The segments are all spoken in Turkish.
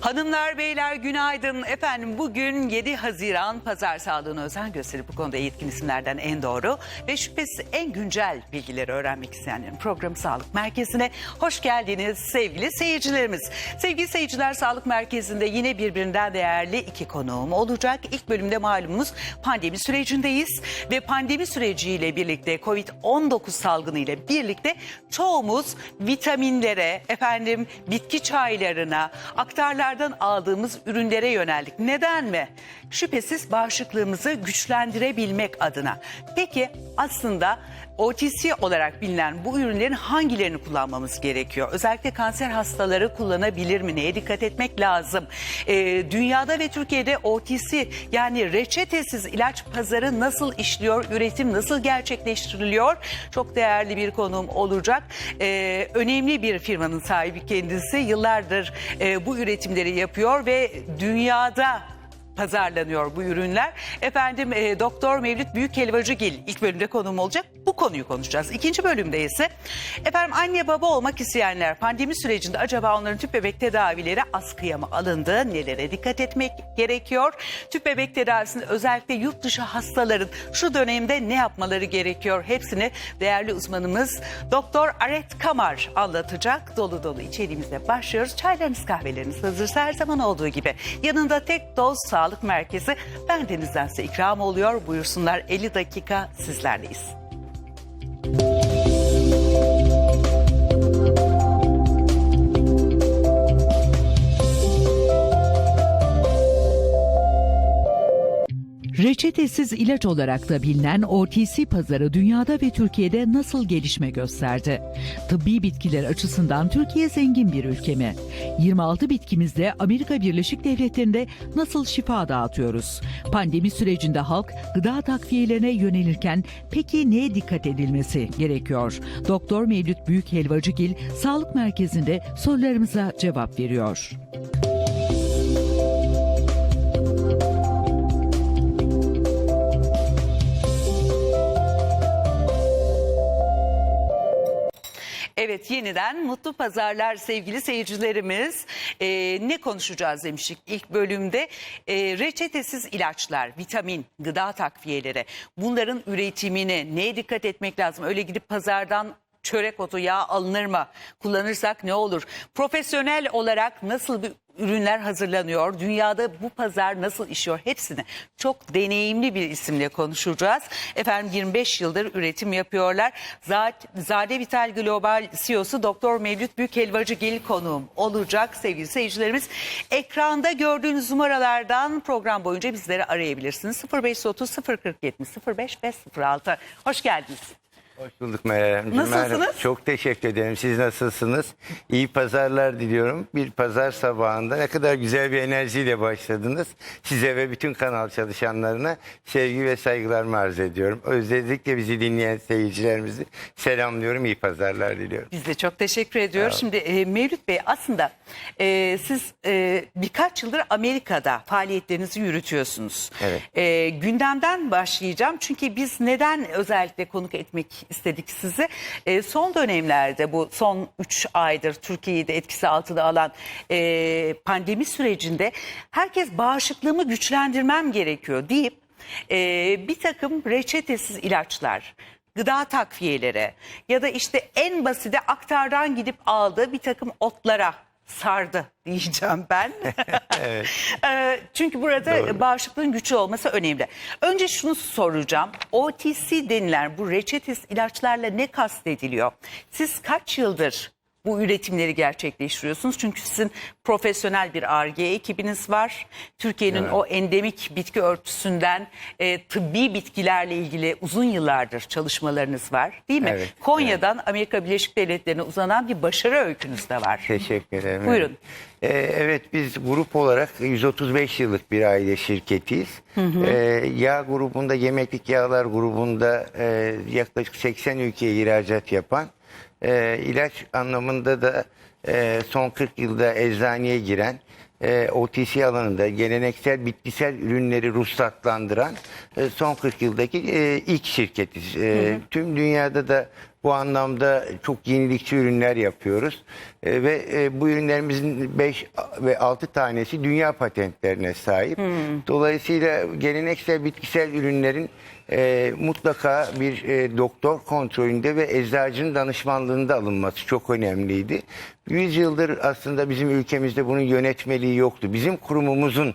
Hanımlar beyler günaydın. Efendim bugün 7 Haziran pazar sağlığına özen gösterip bu konuda yetkin isimlerden en doğru ve şüphesiz en güncel bilgileri öğrenmek isteyenlerin programı Sağlık Merkezi'ne hoş geldiniz sevgili seyircilerimiz. Sevgili seyirciler Sağlık Merkezi'nde yine birbirinden değerli iki konuğum olacak. İlk bölümde malumunuz pandemi sürecindeyiz ve pandemi süreciyle birlikte Covid-19 salgını ile birlikte çoğumuz vitaminlere, efendim bitki çaylarına, aktarlardan aldığımız ürünlere yöneldik. Neden mi? Şüphesiz bağışıklığımızı güçlendirebilmek adına. Peki aslında OTC olarak bilinen bu ürünlerin hangilerini kullanmamız gerekiyor? Özellikle kanser hastaları kullanabilir mi? Neye dikkat etmek lazım? Ee, dünyada ve Türkiye'de OTC yani reçetesiz ilaç pazarı nasıl işliyor? Üretim nasıl gerçekleştiriliyor? Çok değerli bir konuğum olacak. Ee, önemli bir firmanın sahibi kendisi. Yıllardır e, bu üretimleri yapıyor ve dünyada pazarlanıyor bu ürünler. Efendim e, Doktor Mevlüt Büyükhelvacıgil ilk bölümde konuğum olacak. Bu konuyu konuşacağız. İkinci bölümde ise efendim anne baba olmak isteyenler pandemi sürecinde acaba onların tüp bebek tedavileri askıya mı alındı? Nelere dikkat etmek gerekiyor? Tüp bebek tedavisinde özellikle yurt dışı hastaların şu dönemde ne yapmaları gerekiyor? Hepsini değerli uzmanımız Doktor Aret Kamar anlatacak. Dolu dolu içeriğimizle başlıyoruz. Çaylarınız kahveleriniz hazırsa her zaman olduğu gibi. Yanında tek doz sağlık merkezi bendenizden size ikram oluyor. Buyursunlar 50 dakika sizlerleyiz. Reçetesiz ilaç olarak da bilinen OTC pazarı dünyada ve Türkiye'de nasıl gelişme gösterdi? Tıbbi bitkiler açısından Türkiye zengin bir ülke mi? 26 bitkimizle Amerika Birleşik Devletleri'nde nasıl şifa dağıtıyoruz? Pandemi sürecinde halk gıda takviyelerine yönelirken peki neye dikkat edilmesi gerekiyor? Doktor Mevlüt Büyük Helvacıgil Sağlık Merkezi'nde sorularımıza cevap veriyor. Evet yeniden mutlu pazarlar sevgili seyircilerimiz. Ee, ne konuşacağız demiştik ilk bölümde. Ee, reçetesiz ilaçlar, vitamin, gıda takviyeleri bunların üretimine neye dikkat etmek lazım? Öyle gidip pazardan çörek otu yağ alınır mı? Kullanırsak ne olur? Profesyonel olarak nasıl bir ürünler hazırlanıyor? Dünyada bu pazar nasıl işiyor? Hepsini çok deneyimli bir isimle konuşacağız. Efendim 25 yıldır üretim yapıyorlar. Zade Vital Global CEO'su Doktor Mevlüt Büyükhelvacıgil konuğum olacak sevgili seyircilerimiz. Ekranda gördüğünüz numaralardan program boyunca bizleri arayabilirsiniz. 0530 040 70 05 ve 06. Hoş geldiniz. Hoş bulduk Meral. Nasılsınız? Çok teşekkür ederim. Siz nasılsınız? İyi pazarlar diliyorum. Bir pazar sabahında ne kadar güzel bir enerjiyle başladınız. Size ve bütün kanal çalışanlarına sevgi ve saygılarımı arz ediyorum. Özellikle bizi dinleyen seyircilerimizi selamlıyorum. İyi pazarlar diliyorum. Biz de çok teşekkür ediyoruz. Şimdi e, Mevlüt Bey aslında e, siz e, birkaç yıldır Amerika'da faaliyetlerinizi yürütüyorsunuz. Evet. E, gündemden başlayacağım çünkü biz neden özellikle konuk etmek istedik sizi? E, son dönemlerde bu son 3 aydır Türkiye'yi de etkisi altına alan e, pandemi sürecinde herkes bağışıklığımı güçlendirmem gerekiyor deyip e, bir takım reçetesiz ilaçlar, gıda takviyeleri ya da işte en basite aktardan gidip aldığı bir takım otlara sardı diyeceğim ben. Ee, Çünkü burada Doğru. bağışıklığın güçlü olması önemli. Önce şunu soracağım. OTC denilen bu reçetesiz ilaçlarla ne kastediliyor? Siz kaç yıldır bu üretimleri gerçekleştiriyorsunuz? Çünkü sizin profesyonel bir ARGE ekibiniz var. Türkiye'nin Evet. o endemik bitki örtüsünden e, tıbbi bitkilerle ilgili uzun yıllardır çalışmalarınız var değil mi? Evet, Konya'dan Amerika Birleşik Devletleri'ne uzanan bir başarı öykünüz de var. Teşekkür ederim. Buyurun. Ee, evet biz grup olarak 135 yıllık bir aile şirketiyiz. Ee, yağ grubunda, yemeklik yağlar grubunda e, yaklaşık 80 ülkeye ihracat yapan, e, ilaç anlamında da e, son 40 yılda eczaneye giren, e, OTC alanında geleneksel bitkisel ürünleri ruhsatlandıran e, son 40 yıldaki e, ilk şirketiz. E, Tüm dünyada da Bu anlamda çok yenilikçi ürünler yapıyoruz. E, ve e, bu ürünlerimizin 5 ve 6 tanesi dünya patentlerine sahip. Dolayısıyla geleneksel bitkisel ürünlerin e, mutlaka bir e, doktor kontrolünde ve eczacının danışmanlığında alınması çok önemliydi. 100 yıldır aslında bizim ülkemizde bunun yönetmeliği yoktu. Bizim kurumumuzun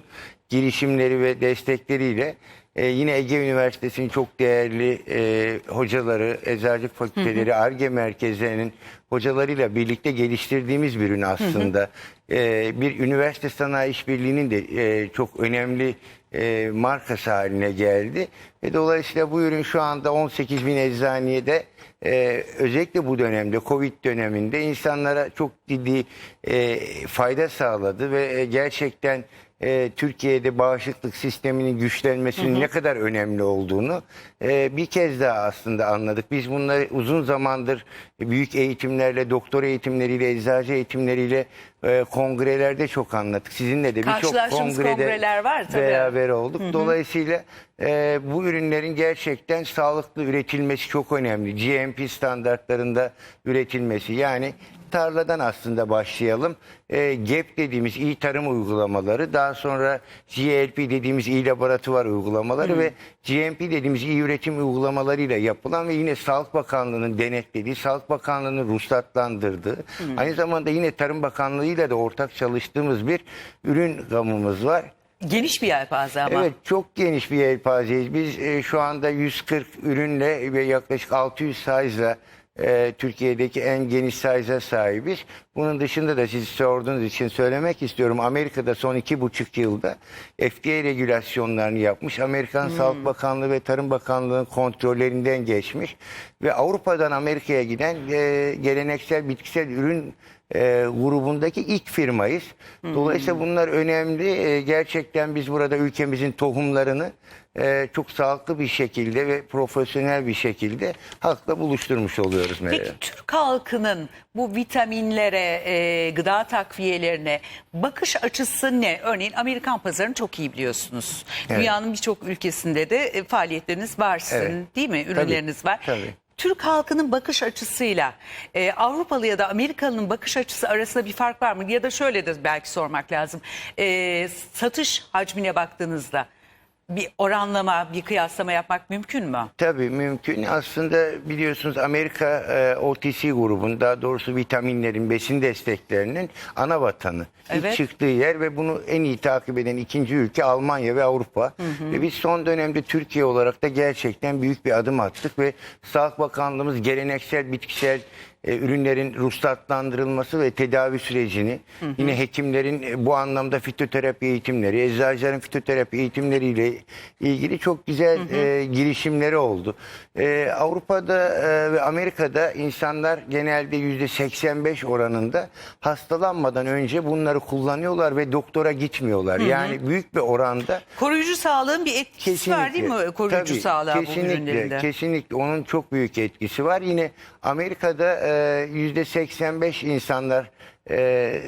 girişimleri ve destekleriyle e, yine Ege Üniversitesi'nin çok değerli e, hocaları, eczacılık fakülteleri, ARGE merkezlerinin hocalarıyla birlikte geliştirdiğimiz bir ürün aslında. E, bir üniversite sanayi işbirliğinin de e, çok önemli e, markası haline geldi. Ve dolayısıyla bu ürün şu anda 18 bin eczaniyede e, özellikle bu dönemde Covid döneminde insanlara çok ciddi e, fayda sağladı ve e, gerçekten e, Türkiye'de bağışıklık sisteminin güçlenmesinin ne kadar önemli olduğunu e, bir kez daha aslında anladık. Biz bunları uzun zamandır büyük eğitimlerle, doktor eğitimleriyle, eczacı eğitimleriyle e, kongrelerde çok anlattık. Sizinle de birçok kongrede kongreler var tabii. beraber olduk. Dolayısıyla e, bu ürünlerin gerçekten sağlıklı üretilmesi çok önemli. GMP standartlarında üretilmesi yani tarladan aslında başlayalım. E, GAP dediğimiz iyi tarım uygulamaları, daha sonra GLP dediğimiz iyi laboratuvar uygulamaları ve GMP dediğimiz iyi üretim uygulamalarıyla yapılan ve yine Sağlık Bakanlığı'nın denetlediği, Sağlık Bakanlığı'nın ruhsatlandırdığı, aynı zamanda yine Tarım Bakanlığı'yla da ortak çalıştığımız bir ürün gamımız var. Geniş bir yelpaze ama. Evet çok geniş bir yelpazeyiz. Biz e, şu anda 140 ürünle ve yaklaşık 600 size'la e, Türkiye'deki en geniş size'a sahibiz. Bunun dışında da siz sorduğunuz için söylemek istiyorum. Amerika'da son iki buçuk yılda FDA regülasyonlarını yapmış. Amerikan Sağlık Bakanlığı ve Tarım Bakanlığı'nın kontrollerinden geçmiş. Ve Avrupa'dan Amerika'ya giden e, geleneksel bitkisel ürün e, grubundaki ilk firmayız. Dolayısıyla bunlar önemli. E, gerçekten biz burada ülkemizin tohumlarını e, çok sağlıklı bir şekilde ve profesyonel bir şekilde halkla buluşturmuş oluyoruz Meral. Peki Türk halkının bu vitaminlere, e, gıda takviyelerine bakış açısı ne? Örneğin Amerikan pazarını çok iyi biliyorsunuz. Evet. Dünyanın birçok ülkesinde de e, faaliyetleriniz var sizin Evet. değil mi? Ürünleriniz var. tabii. Türk halkının bakış açısıyla e, Avrupalı ya da Amerikalı'nın bakış açısı arasında bir fark var mı? Ya da şöyle de belki sormak lazım. E, satış hacmine baktığınızda bir oranlama, bir kıyaslama yapmak mümkün mü? Tabii mümkün. Aslında biliyorsunuz Amerika e, OTC grubun daha doğrusu vitaminlerin, besin desteklerinin ana vatanı. İlk Evet. çıktığı yer ve bunu en iyi takip eden ikinci ülke Almanya ve Avrupa. Ve biz son dönemde Türkiye olarak da gerçekten büyük bir adım attık ve Sağlık Bakanlığımız geleneksel bitkisel e, ürünlerin ruhsatlandırılması ve tedavi sürecini yine hekimlerin e, bu anlamda fitoterapi eğitimleri, eczacıların fitoterapi eğitimleriyle ilgili çok güzel e, girişimleri oldu. E, Avrupa'da e, ve Amerika'da insanlar genelde yüzde 85 oranında hastalanmadan önce bunları kullanıyorlar ve doktora gitmiyorlar. Yani büyük bir oranda Koruyucu sağlığın bir etkisi var değil mi? Koruyucu Tabii, sağlığa bu kesinlikle, ürünlerinde. Kesinlikle onun çok büyük etkisi var. Yine Amerika'da e, yüzde 85 insanlar e,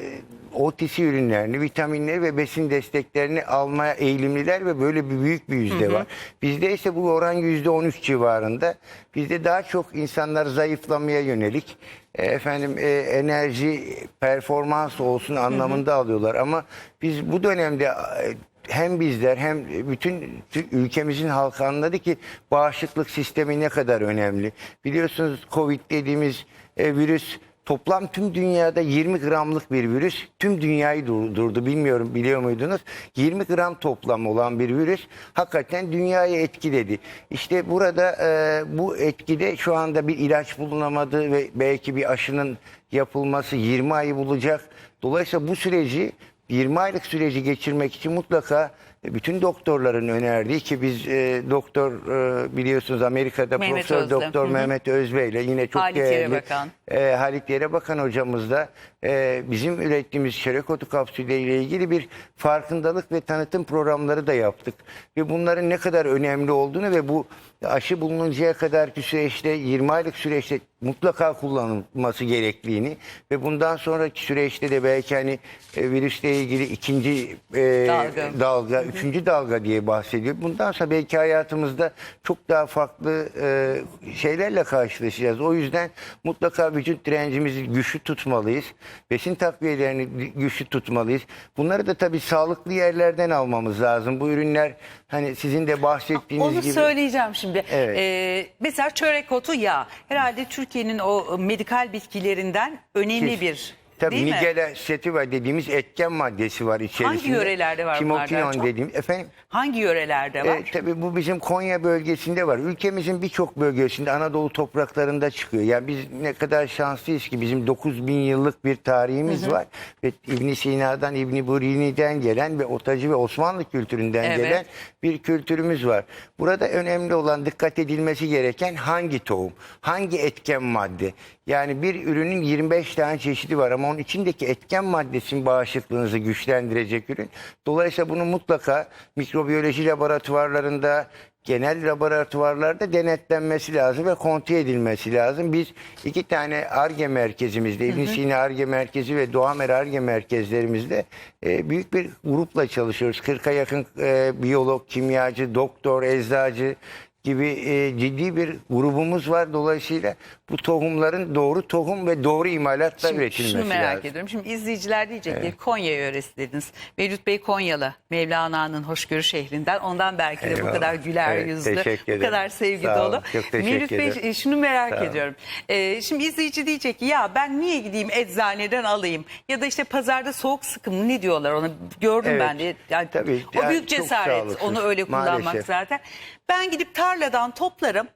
OTC ürünlerini, vitaminleri ve besin desteklerini almaya eğilimliler ve böyle bir büyük bir yüzde var. Bizde ise bu oran yüzde 13 civarında. Bizde daha çok insanlar zayıflamaya yönelik e, efendim e, enerji performans olsun anlamında alıyorlar ama biz bu dönemde e, hem bizler hem bütün tü- ülkemizin halkı anladı ki bağışıklık sistemi ne kadar önemli. Biliyorsunuz Covid dediğimiz e, virüs toplam tüm dünyada 20 gramlık bir virüs tüm dünyayı durdurdu. Bilmiyorum biliyor muydunuz? 20 gram toplam olan bir virüs hakikaten dünyayı etkiledi. İşte burada e, bu etkide şu anda bir ilaç bulunamadı ve belki bir aşının yapılması 20 ayı bulacak. Dolayısıyla bu süreci 20 aylık süreci geçirmek için mutlaka bütün doktorların önerdiği ki biz e, doktor e, biliyorsunuz Amerika'da Mehmet Profesör Özlem. Doktor Hı hı. Mehmet Özbey ile yine çok Halit değerli Yerebakan. e, Halit Yerebakan hocamız da e, bizim ürettiğimiz çörek otu kapsülü ile ilgili bir farkındalık ve tanıtım programları da yaptık. Ve bunların ne kadar önemli olduğunu ve bu aşı bulununcaya kadarki süreçte 20 aylık süreçte mutlaka kullanılması gerektiğini ve bundan sonraki süreçte de belki hani e, virüsle ilgili ikinci e, Dalga. dalga, üçüncü dalga diye bahsediyor. Bundan sonra belki hayatımızda çok daha farklı e, şeylerle karşılaşacağız. O yüzden mutlaka vücut direncimizi güçlü tutmalıyız. Besin takviyelerini güçlü tutmalıyız. Bunları da tabii sağlıklı yerlerden almamız lazım. Bu ürünler hani sizin de bahsettiğiniz Onu gibi. söyleyeceğim şimdi. Evet. Ee, mesela çörek otu yağ. Herhalde Türkiye'nin o medikal bitkilerinden önemli Kes- bir Tabii değil mi? Sativa dediğimiz etken maddesi var içerisinde. yörelerde var bunlardan Timokinon çok? dediğimiz. Efendim? Hangi yörelerde var? E, tabii bu bizim Konya bölgesinde var. Ülkemizin birçok bölgesinde Anadolu topraklarında çıkıyor. Yani biz ne kadar şanslıyız ki bizim 9000 yıllık bir tarihimiz var. Ve İbn Sina'dan, İbn Burini'den gelen ve Otacı ve Osmanlı kültüründen Evet. gelen bir kültürümüz var. Burada önemli olan dikkat edilmesi gereken hangi tohum, hangi etken madde. Yani bir ürünün 25 tane çeşidi var ama onun içindeki etken maddesin bağışıklığınızı güçlendirecek ürün. Dolayısıyla bunu mutlaka mikrobiyoloji laboratuvarlarında, genel laboratuvarlarda denetlenmesi lazım ve kontrol edilmesi lazım. Biz iki tane ARGE merkezimizde, İbn Sina ARGE merkezi ve Doğamer ARGE merkezlerimizde e, büyük bir grupla çalışıyoruz. 40'a yakın e, biyolog, kimyacı, doktor, eczacı gibi e, ciddi bir grubumuz var. Dolayısıyla bu tohumların doğru tohum ve doğru imalatla Şimdi üretilmesi şunu merak lazım. ediyorum. Şimdi izleyiciler diyecek ki Konya yöresi dediniz. Mevlüt Bey Konyalı. Mevlana'nın hoşgörü şehrinden. Ondan belki de bu kadar güler Evet, yüzlü, bu kadar sevgi Sağ dolu. çok Mevlüt Bey ederim. e, şunu merak Sağ ediyorum. Ee, şimdi izleyici diyecek ki ya ben niye gideyim eczaneden alayım? Ya da işte pazarda soğuk sıkım ne diyorlar ona gördüm Evet. ben de. Yani Tabii, o yani büyük cesaret onu öyle kullanmak maalesef. zaten. Ben gidip tarladan toplarım.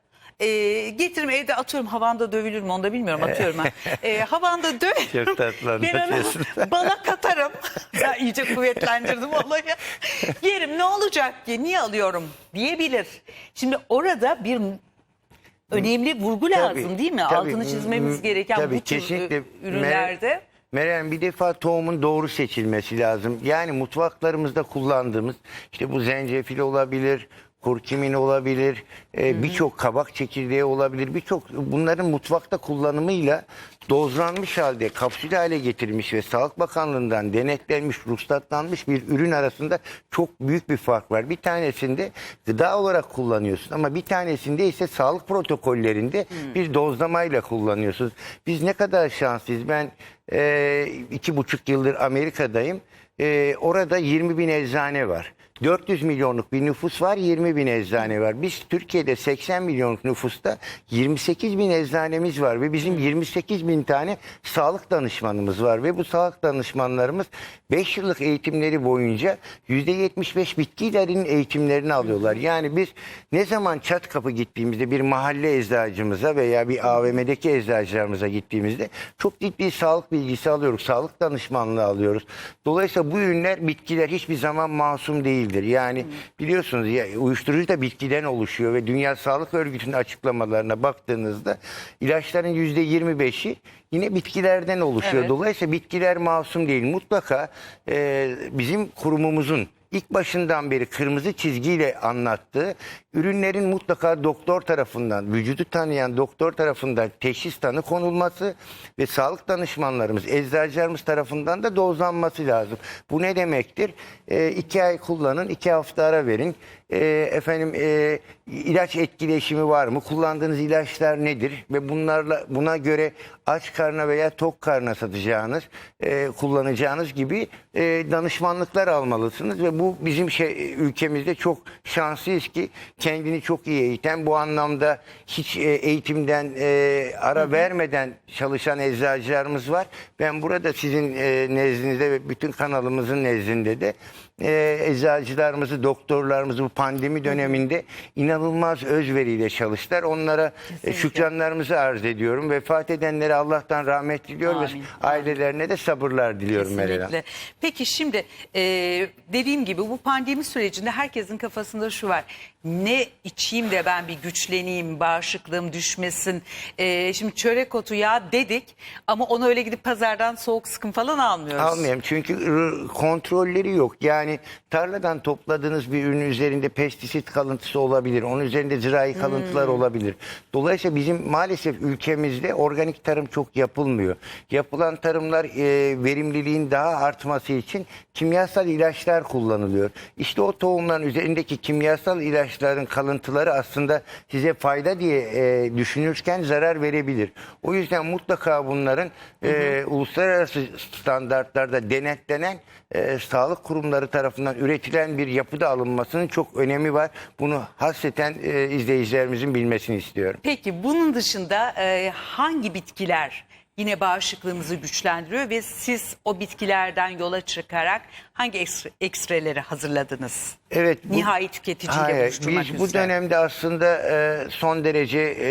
E, getiririm evde atıyorum havanda dövülür mü onu da bilmiyorum atıyorum ben. E, havanda dövüyorum. Çok tatlı anlatıyorsun. bana katarım. ya iyice kuvvetlendirdim olayı. Yerim ne olacak ki niye alıyorum diyebilir. Şimdi orada bir önemli vurgu lazım Tabii, değil mi? tabii. Altını çizmemiz gereken tabii, bu tür kesinlikle. ü- ürünlerde. Meryem bir defa tohumun doğru seçilmesi lazım. Yani mutfaklarımızda kullandığımız işte bu zencefil olabilir, kurkumin olabilir, e, birçok kabak çekirdeği olabilir. Birçok bunların mutfakta kullanımıyla dozlanmış halde kapsül hale getirilmiş ve Sağlık Bakanlığı'ndan denetlenmiş, ruhsatlanmış bir ürün arasında çok büyük bir fark var. Bir tanesinde gıda olarak kullanıyorsun ama bir tanesinde ise sağlık protokollerinde bir dozlamayla kullanıyorsunuz. Biz ne kadar şanslıyız. Ben e, iki buçuk yıldır Amerika'dayım. E, orada 20 bin eczane var. 400 milyonluk bir nüfus var, 20 bin eczane var. Biz Türkiye'de 80 milyonluk nüfusta 28 bin eczanemiz var ve bizim 28 bin tane sağlık danışmanımız var ve bu sağlık danışmanlarımız 5 yıllık eğitimleri boyunca %75 bitkilerin eğitimlerini alıyorlar. Yani biz ne zaman çat kapı gittiğimizde bir mahalle eczacımıza veya bir AVM'deki eczacılarımıza gittiğimizde çok ciddi sağlık bilgisi alıyoruz. Sağlık danışmanlığı alıyoruz. Dolayısıyla bu ürünler bitkiler hiçbir zaman masum değildir. Yani biliyorsunuz ya uyuşturucu da bitkiden oluşuyor ve Dünya Sağlık Örgütü'nün açıklamalarına baktığınızda ilaçların %25'i yine bitkilerden oluşuyor. Evet. Dolayısıyla bitkiler masum değil. Mutlaka e, bizim kurumumuzun ilk başından beri kırmızı çizgiyle anlattığı ürünlerin mutlaka doktor tarafından, vücudu tanıyan doktor tarafından teşhis tanı konulması ve sağlık danışmanlarımız, eczacılarımız tarafından da dozlanması lazım. Bu ne demektir? E, iki ay kullanın, iki hafta ara verin. E, efendim e, ilaç etkileşimi var mı? Kullandığınız ilaçlar nedir? Ve bunlarla buna göre aç karna veya tok karna satacağınız, e, kullanacağınız gibi e, danışmanlıklar almalısınız ve bu bizim şey ülkemizde çok şanslıyız ki kendini çok iyi eğiten bu anlamda hiç e, eğitimden e, ara vermeden çalışan eczacılarımız var. Ben burada sizin e, nezdinizde ve bütün kanalımızın nezdinde de e, eczacılarımızı, doktorlarımızı bu pandemi döneminde inanılmaz özveriyle çalıştılar. Onlara e, şükranlarımızı arz ediyorum. Vefat edenlere Allah'tan rahmet diliyor ve Amin. ailelerine de sabırlar diliyorum Meral Hanım. Kesinlikle. Peki şimdi e, dediğim gibi bu pandemi sürecinde herkesin kafasında şu var. Ne içeyim de ben bir güçleneyim, bağışıklığım düşmesin. E, şimdi çörek otu yağı dedik ama onu öyle gidip pazardan soğuk sıkım falan almıyoruz. Almayayım çünkü kontrolleri yok. Yani tarladan topladığınız bir ürün üzerinde üzerinde pestisit kalıntısı olabilir. Onun üzerinde zirai kalıntılar olabilir. Dolayısıyla bizim maalesef ülkemizde organik tarım çok yapılmıyor. Yapılan tarımlar e, verimliliğin daha artması için kimyasal ilaçlar kullanılıyor. İşte o tohumların üzerindeki kimyasal ilaçların kalıntıları aslında size fayda diye e, düşünürken zarar verebilir. O yüzden mutlaka bunların e, uluslararası standartlarda denetlenen e, sağlık kurumları tarafından üretilen bir yapıda alınmasının çok önemi var. Bunu hasreten e, izleyicilerimizin bilmesini istiyorum. Peki bunun dışında e, hangi bitkiler yine bağışıklığımızı güçlendiriyor ve siz o bitkilerden yola çıkarak hangi ekstre, ekstreleri hazırladınız? Evet. bu- Nihai tüketiciyle Hayır, buluşturmak biz bu üzere. dönemde aslında e, son derece e,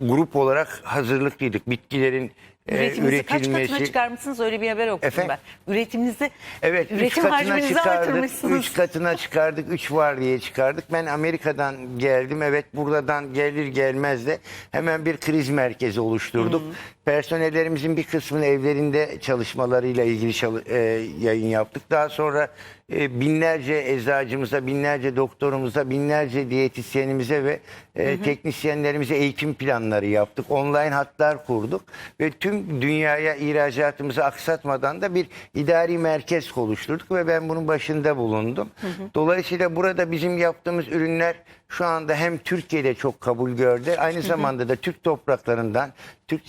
grup olarak hazırlıklıydık. Bitkilerin e, Üretiminizi kaç katına üretilmesi. çıkarmışsınız öyle bir haber okudum Efendim? ben. Üretiminizi, Evet, üç üretim katına hacminizi çıkardık. artırmışsınız. Üç katına çıkardık, üç var diye çıkardık. Ben Amerika'dan geldim. Evet, buradan gelir gelmez de hemen bir kriz merkezi oluşturduk. Personellerimizin bir kısmını evlerinde çalışmalarıyla ilgili çalı- e, yayın yaptık. Daha sonra e, binlerce eczacımıza, binlerce doktorumuza, binlerce diyetisyenimize ve e, teknisyenlerimize eğitim planları yaptık. Online hatlar kurduk ve tüm dünyaya ihracatımızı aksatmadan da bir idari merkez oluşturduk ve ben bunun başında bulundum. Dolayısıyla burada bizim yaptığımız ürünler şu anda hem Türkiye'de çok kabul gördü. Aynı zamanda da Türk topraklarından, Türk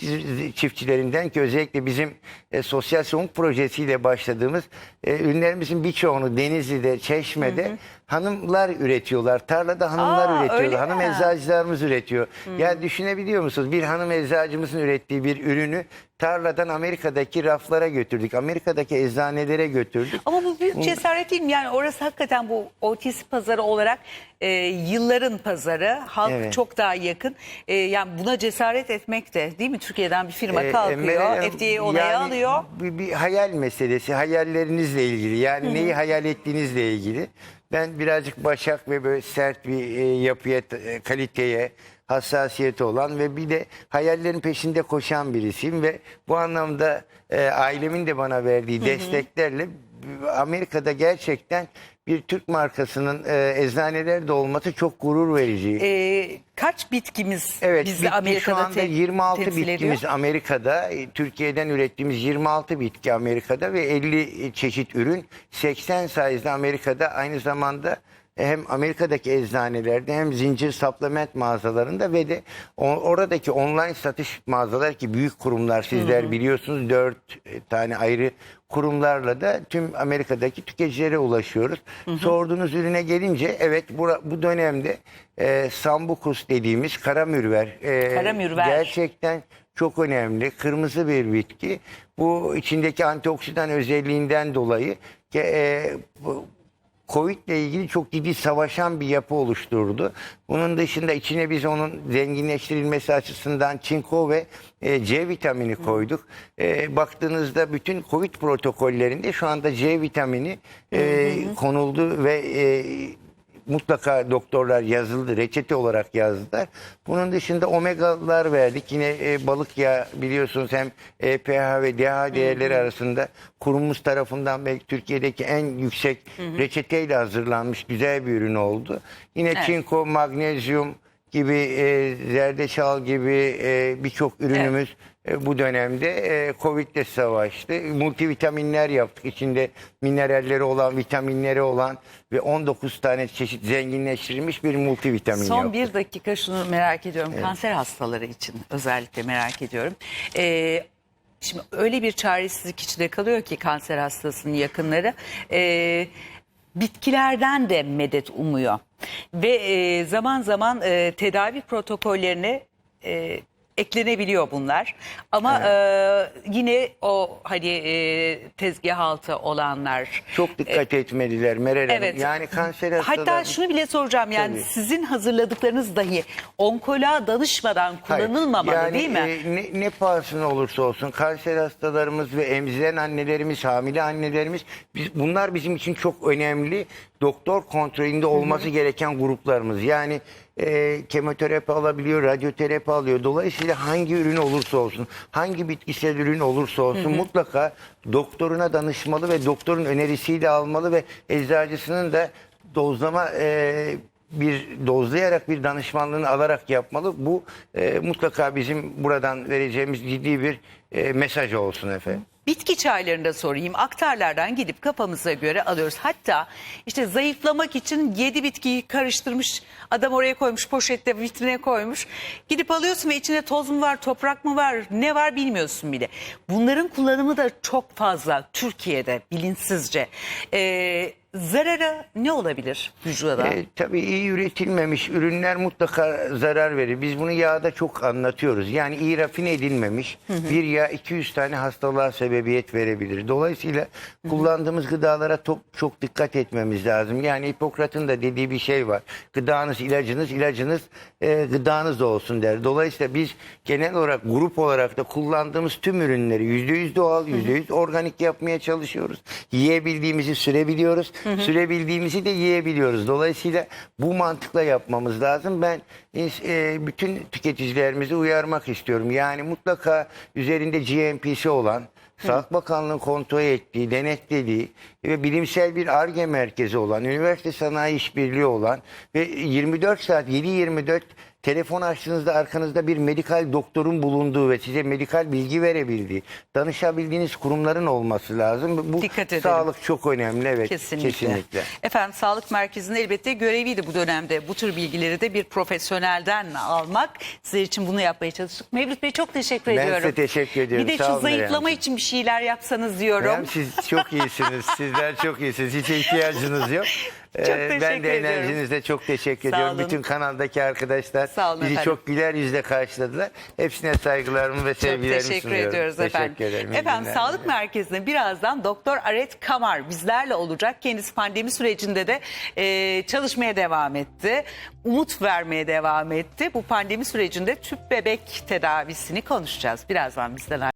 çiftçilerinden ki özellikle bizim e, sosyal sorumluluk projesiyle başladığımız e, ürünlerimizin birçoğunu Denizli'de, Çeşme'de hanımlar üretiyorlar. Tarlada hanımlar Aa, üretiyorlar. Hanım mi? eczacılarımız üretiyor. Ya düşünebiliyor musunuz? Bir hanım eczacımızın ürettiği bir ürünü tarladan Amerika'daki raflara götürdük. Amerika'daki eczanelere götürdük. Ama bu büyük cesaret değil mi? Yani orası hakikaten bu OTC pazarı olarak e, yılların pazarı. Halk Evet. çok daha yakın. E, yani buna cesaret etmek de değil mi? Türkiye'den bir firma Ee, kalkıyor, Meral, FDA onayı yani alıyor. Bir, bir hayal meselesi, hayallerinizle ilgili. Yani neyi hayal ettiğinizle ilgili. Ben birazcık başak ve böyle sert bir e, yapıya, e, kaliteye, hassasiyeti olan ve bir de hayallerin peşinde koşan birisiyim ve bu anlamda e, ailemin de bana verdiği desteklerle Amerika'da gerçekten bir Türk markasının e, eczanelerde olması çok gurur verici. E, kaç bitkimiz Evet, bizi bitki Amerika'da şu anda te- 26 temsil bitkimiz ediyor? Amerika'da. E, Türkiye'den ürettiğimiz 26 bitki Amerika'da ve 50 çeşit ürün 80 sayesinde Amerika'da aynı zamanda hem Amerika'daki eczanelerde hem zincir supplement mağazalarında ve de oradaki online satış mağazalar ki büyük kurumlar sizler biliyorsunuz 4 tane ayrı kurumlarla da tüm Amerika'daki tüketicilere ulaşıyoruz. Sorduğunuz ürüne gelince evet bu, bu dönemde e, sambucus dediğimiz kara mürver, e, Kara mürver. gerçekten çok önemli. Kırmızı bir bitki. Bu içindeki antioksidan özelliğinden dolayı e, bu- Covid ile ilgili çok ciddi savaşan bir yapı oluşturdu. Bunun dışında içine biz onun zenginleştirilmesi açısından çinko ve e, C vitamini koyduk. E, baktığınızda bütün Covid protokollerinde şu anda C vitamini e, konuldu ve e, mutlaka doktorlar yazıldı, reçete olarak yazdılar. Bunun dışında omegalar verdik. Yine e, balık yağı biliyorsunuz hem EPH ve DH değerleri arasında kurumumuz tarafından belki Türkiye'deki en yüksek reçeteyle hazırlanmış güzel bir ürün oldu. Yine Evet. çinko, magnezyum gibi, e, zerdeçal gibi e, birçok ürünümüz e, bu dönemde e, Covid'le savaştı. Multivitaminler yaptık. İçinde mineralleri olan, vitaminleri olan ve 19 tane çeşit zenginleştirilmiş bir multivitamin Son yaptık. bir dakika şunu merak ediyorum. Kanser hastaları için özellikle merak ediyorum. Ee, şimdi öyle bir çaresizlik içinde kalıyor ki kanser hastasının yakınları. Ee, bitkilerden de medet umuyor. Ve e, zaman zaman e, tedavi protokollerine e, eklenebiliyor bunlar. Ama e, yine o hani e, tezgah altı olanlar Çok dikkat etmeliler Meral Hanım. Evet. Yani kanser hastaları... Hatta şunu bile soracağım yani Tabii. sizin hazırladıklarınız dahi onkoloğa danışmadan Hayır, kullanılmamalı yani, değil mi? e, ne, ne pahasına olursa olsun kanser hastalarımız ve emziren annelerimiz, hamile annelerimiz biz, bunlar bizim için çok önemli doktor kontrolünde olması gereken gruplarımız. Yani e, kemoterapi alabiliyor, radyoterapi alıyor. Dolayısıyla hangi ürün olursa olsun, hangi bitkisel ürün olursa olsun mutlaka doktoruna danışmalı ve doktorun önerisiyle almalı ve eczacısının da dozlama e, bir dozlayarak bir danışmanlığını alarak yapmalı. Bu e, mutlaka bizim buradan vereceğimiz ciddi bir e, mesaj olsun efendim. Bitki çaylarında sorayım. Aktarlardan gidip kafamıza göre alıyoruz. Hatta işte zayıflamak için 7 bitkiyi karıştırmış. Adam oraya koymuş poşette vitrine koymuş. Gidip alıyorsun ve içine toz mu var, toprak mı var, ne var bilmiyorsun bile. Bunların kullanımı da çok fazla Türkiye'de bilinçsizce. Ee, zarara ne olabilir vücuda? E, tabii iyi üretilmemiş ürünler mutlaka zarar verir. Biz bunu yağda çok anlatıyoruz. Yani iyi rafine edilmemiş bir yağ 200 tane hastalığa sebebiyet verebilir. Dolayısıyla kullandığımız gıdalara çok, çok dikkat etmemiz lazım. Yani Hipokrat'ın da dediği bir şey var. Gıdanız ilacınız, ilacınız e, gıdanız olsun der. Dolayısıyla biz genel olarak grup olarak da kullandığımız tüm ürünleri %100 doğal, %100 organik yapmaya çalışıyoruz. Yiyebildiğimizi sürebiliyoruz. Sürebildiğimizi de yiyebiliyoruz. Dolayısıyla bu mantıkla yapmamız lazım. Ben e, bütün tüketicilerimizi uyarmak istiyorum. Yani mutlaka üzerinde GMP'si olan, Sağlık Bakanlığı'nın kontrol ettiği, denetlediği ve bilimsel bir ARGE merkezi olan, üniversite sanayi işbirliği olan ve 24 saat 7-24 telefon açtığınızda arkanızda bir medikal doktorun bulunduğu ve size medikal bilgi verebildiği, danışabildiğiniz kurumların olması lazım. Bu Dikkat edelim. sağlık çok önemli evet Kesinlikle. kesinlikle. Efendim sağlık merkezinde elbette göreviydi bu dönemde. Bu tür bilgileri de bir profesyonelden almak. Sizler için bunu yapmaya çalıştık. Mevlüt Bey çok teşekkür Ben ediyorum. size teşekkür ediyorum. Bir de Sağ şu zayıflama için bir şeyler yapsanız diyorum. Hem siz çok iyisiniz. Sizler çok iyisiniz. Hiç ihtiyacınız yok. Çok Ee, ben de ediyorum. enerjinizle çok teşekkür Sağ ediyorum. olun. Bütün kanaldaki arkadaşlar Sağ olun bizi efendim. çok güler yüzle karşıladılar. Hepsine saygılarımı ve Çok sevgilerimi teşekkür sunuyorum. ediyoruz Teşekkür efendim. ederim. İyi Efendim günler. Sağlık Merkezi'nde birazdan Doktor Aret Kamar bizlerle olacak. Kendisi pandemi sürecinde de e, çalışmaya devam etti. Umut vermeye devam etti. Bu pandemi sürecinde tüp bebek tedavisini konuşacağız. Birazdan bizden